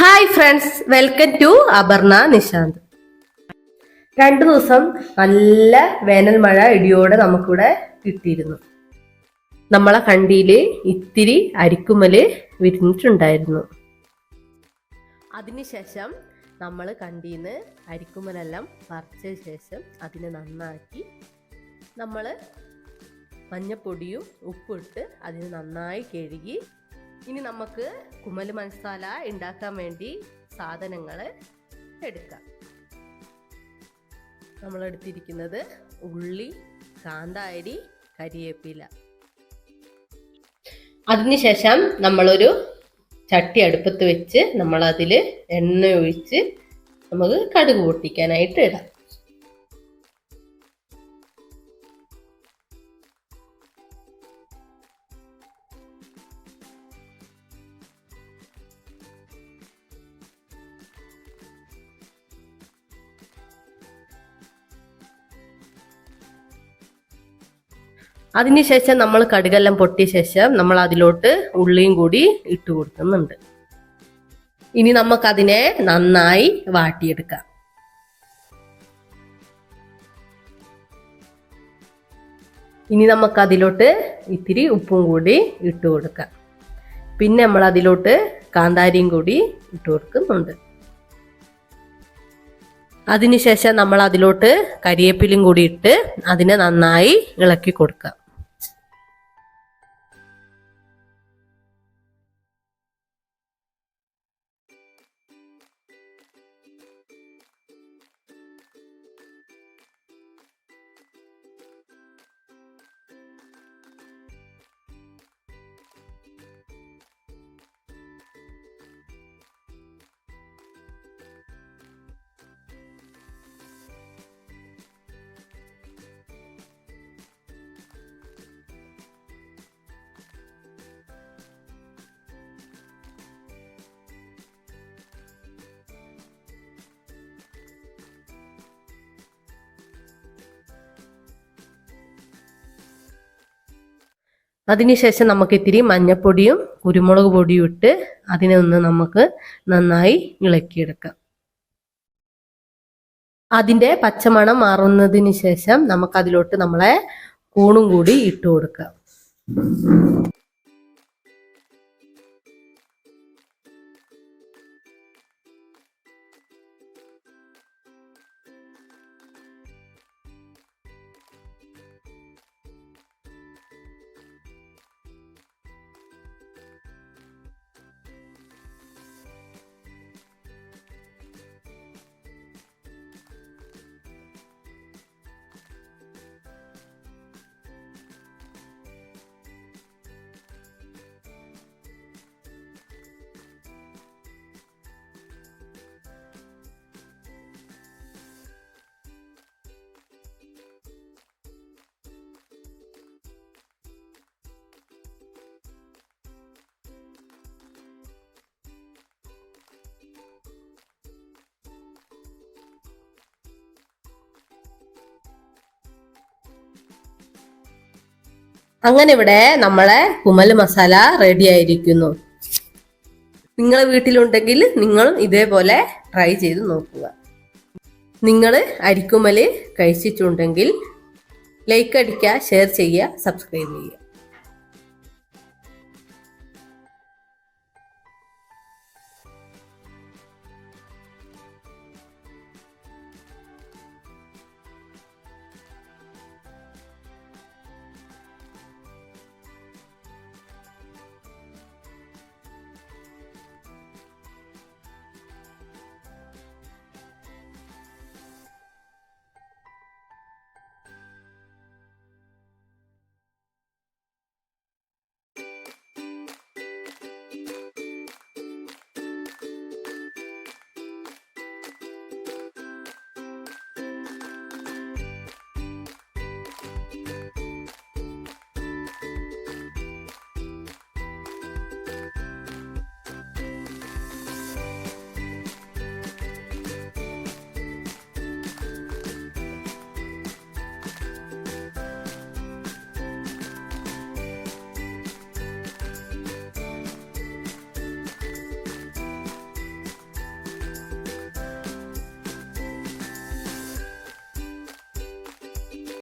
Hi friends welcome to Aparna Nishanth രണ്ടു ദിവസം നല്ല വേനൽ മഴ ഇടിയോടെ നമുക്കിവിടെ കിട്ടിയിരുന്നു. നമ്മളെ കണ്ടിയിൽ ഇത്തിരി അരിക്കുമൽ വിരിഞ്ഞിട്ടുണ്ടായിരുന്നു. അതിനുശേഷം നമ്മൾ കണ്ടിന്ന് അരിക്കുമലെല്ലാം പറിച്ച ശേഷം അതിനെ നന്നാക്കി നമ്മൾ മഞ്ഞപ്പൊടിയും ഉപ്പിട്ട് അതിന് നന്നായി കഴുകി ഇനി നമുക്ക് കുമൽ മസാല ഉണ്ടാക്കാൻ വേണ്ടി സാധനങ്ങൾ എടുക്കാം. നമ്മൾ എടുത്തിരിക്കുന്നത് ഉള്ളി കാന്താരി കരിയേപ്പില. അതിനുശേഷം നമ്മളൊരു ചട്ടി അടുപ്പത്ത് വെച്ച് നമ്മളതിൽ എണ്ണ ഒഴിച്ച് നമുക്ക് കടുക് പൊട്ടിക്കാനായിട്ട് ഇടാം. അതിനുശേഷം നമ്മൾ കടുകെല്ലാം പൊട്ടിയ ശേഷം നമ്മൾ അതിലോട്ട് ഉള്ളിയും കൂടി ഇട്ട് കൊടുക്കുന്നുണ്ട്. ഇനി നമുക്കതിനെ നന്നായി വാട്ടിയെടുക്കാം. ഇനി നമുക്കതിലോട്ട് ഇത്തിരി ഉപ്പും കൂടി ഇട്ട് കൊടുക്കാം. പിന്നെ നമ്മൾ അതിലോട്ട് കാന്താരിയും കൂടി ഇട്ട് കൊടുക്കുന്നുണ്ട്. അതിനുശേഷം നമ്മൾ അതിലോട്ട് കരിയേപ്പിലും കൂടി ഇട്ട് അതിനെ നന്നായി ഇളക്കി കൊടുക്കാം. അതിനുശേഷം നമുക്ക് ഇത്തിരി മഞ്ഞപ്പൊടിയും കുരുമുളക് പൊടിയും ഇട്ട് അതിനെ ഒന്ന് നമുക്ക് നന്നായി ഇളക്കിയെടുക്കാം. അതിന്റെ പച്ചമണം മാറുന്നതിന് ശേഷം നമുക്കതിലോട്ട് നമ്മളെ കൂണും കൂടി ഇട്ട് കൊടുക്കാം അങ്ങനെ ഇവിടെ നമ്മളെ കുമൽ മസാല റെഡി ആയിരിക്കുന്നു. നിങ്ങളെ വീട്ടിലുണ്ടെങ്കിൽ നിങ്ങളും ഇതേപോലെ ട്രൈ ചെയ്ത് നോക്കുക. നിങ്ങൾ അരിക്കുമൽ കഴിച്ചിട്ടുണ്ടെങ്കിൽ ലൈക്ക് അടിക്കുക ഷെയർ ചെയ്യുക സബ്സ്ക്രൈബ് ചെയ്യുക.